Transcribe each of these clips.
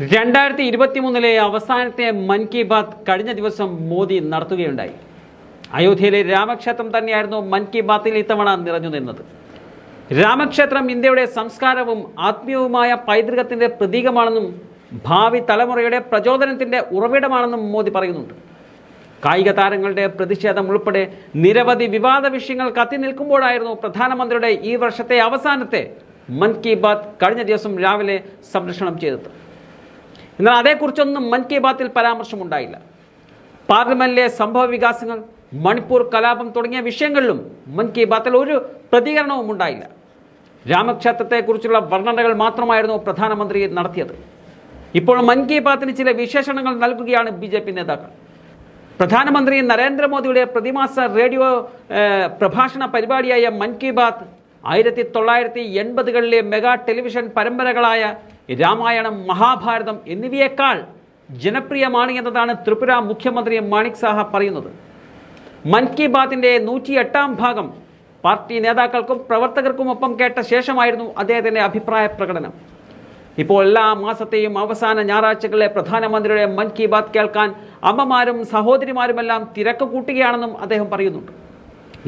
രണ്ടായിരത്തി ഇരുപത്തി മൂന്നിലെ അവസാനത്തെ മൻ കി ബാത്ത് കഴിഞ്ഞ ദിവസം മോദി നടത്തുകയുണ്ടായി. അയോധ്യയിലെ രാമക്ഷേത്രം തന്നെയായിരുന്നു മൻ കി ബാത്തിൽ ഇത്തവണ നിറഞ്ഞു നിന്നത്. രാമക്ഷേത്രം ഇന്ത്യയുടെ സംസ്കാരവും ആത്മീയവുമായ പൈതൃകത്തിന്റെ പ്രതീകമാണെന്നും ഭാവി തലമുറയുടെ പ്രചോദനത്തിന്റെ ഉറവിടമാണെന്നും മോദി പറയുന്നുണ്ട്. കായിക താരങ്ങളുടെ പ്രതിഷേധം ഉൾപ്പെടെ നിരവധി വിവാദ വിഷയങ്ങൾ കത്തി നിൽക്കുമ്പോഴായിരുന്നു പ്രധാനമന്ത്രിയുടെ ഈ വർഷത്തെ അവസാനത്തെ മൻ കി ബാത്ത് കഴിഞ്ഞ ദിവസം രാവിലെ സംരക്ഷണം ചെയ്തത്. എന്നാൽ അതേക്കുറിച്ചൊന്നും മൻ കി ബാത്തിൽ പരാമർശമുണ്ടായില്ല. പാർലമെന്റിലെ സംഭവ വികാസങ്ങൾ മണിപ്പൂർ കലാപം തുടങ്ങിയ വിഷയങ്ങളിലും മൻ കി ബാത്തിൽ ഒരു പ്രതികരണവും ഉണ്ടായില്ല. രാമക്ഷേത്രത്തെക്കുറിച്ചുള്ള വർണനകൾ മാത്രമായിരുന്നു പ്രധാനമന്ത്രി നടത്തിയത്. ഇപ്പോൾ മൻ കി ബാത്തിന് ചില വിശേഷണങ്ങൾ നൽകുകയാണ് ബി ജെ പി നേതാക്കൾ. പ്രധാനമന്ത്രി നരേന്ദ്രമോദിയുടെ പ്രതിമാസ റേഡിയോ പ്രഭാഷണ പരിപാടിയായ മൻ കി ബാത്ത് ആയിരത്തി തൊള്ളായിരത്തി എൺപതുകളിലെ മെഗാ ടെലിവിഷൻ പരമ്പരകളായ രാമായണം മഹാഭാരതം എന്നിവയേക്കാൾ ജനപ്രിയമാണ് എന്നതാണ് ത്രിപുര മുഖ്യമന്ത്രി മാണിക് സാഹ പറയുന്നത്. മൻ കി ബാത്തിന്റെ നൂറ്റി എട്ടാം ഭാഗം പാർട്ടി നേതാക്കൾക്കും പ്രവർത്തകർക്കുമൊപ്പം കേട്ട ശേഷമായിരുന്നു അദ്ദേഹത്തിന്റെ അഭിപ്രായ പ്രകടനം. ഇപ്പോൾ എല്ലാ മാസത്തെയും അവസാന ഞായറാഴ്ചകളിലെ പ്രധാനമന്ത്രിയുടെ മൻ കി ബാത്ത് കേൾക്കാൻ അമ്മമാരും സഹോദരിമാരുമെല്ലാം തിരക്ക് കൂട്ടുകയാണെന്നും അദ്ദേഹം പറയുന്നുണ്ട്.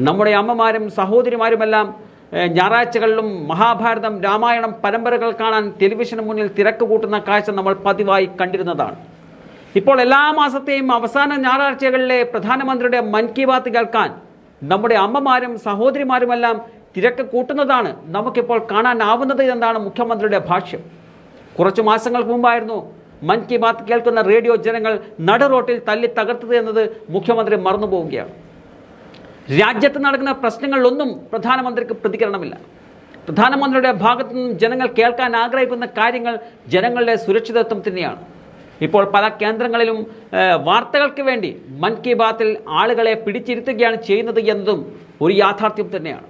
നമ്മുടെ അമ്മമാരും സഹോദരിമാരുമെല്ലാം ഞായറാഴ്ചകളിലും മഹാഭാരതം രാമായണം പരമ്പരകൾ കാണാൻ ടെലിവിഷന് മുന്നിൽ തിരക്ക് കൂട്ടുന്ന കാഴ്ച നമ്മൾ പതിവായി കണ്ടിരുന്നതാണ്. ഇപ്പോൾ എല്ലാ മാസത്തെയും അവസാന ഞായറാഴ്ചകളിലെ പ്രധാനമന്ത്രിയുടെ മൻ കി ബാത്ത് കേൾക്കാൻ നമ്മുടെ അമ്മമാരും സഹോദരിമാരുമെല്ലാം തിരക്ക് കൂട്ടുന്നതാണ് നമുക്കിപ്പോൾ കാണാനാവുന്നത് എന്നാണ് മുഖ്യമന്ത്രിയുടെ ഭാഷ്യം. കുറച്ചു മാസങ്ങൾക്ക് മുമ്പായിരുന്നു മൻ കി ബാത്ത് കേൾക്കുന്ന റേഡിയോ ജനങ്ങൾ നട റോട്ടിൽ തല്ലി തകർത്തത് എന്നത് മുഖ്യമന്ത്രി മറന്നുപോവുകയാണ്. രാജ്യത്ത് നടക്കുന്ന പ്രശ്നങ്ങളിലൊന്നും പ്രധാനമന്ത്രിക്ക് പ്രതികരണമില്ല. പ്രധാനമന്ത്രിയുടെ ഭാഗത്തു നിന്നും ജനങ്ങൾ കേൾക്കാൻ ആഗ്രഹിക്കുന്ന കാര്യങ്ങൾ ജനങ്ങളുടെ സുരക്ഷിതത്വം തന്നെയാണ്. ഇപ്പോൾ പല കേന്ദ്രങ്ങളിലും വാർത്തകൾക്ക് വേണ്ടി മൻ കി ബാത്തിൽ ആളുകളെ പിടിച്ചിരുത്തുകയാണ് ചെയ്യുന്നത് എന്നതും ഒരു യാഥാർത്ഥ്യം തന്നെയാണ്.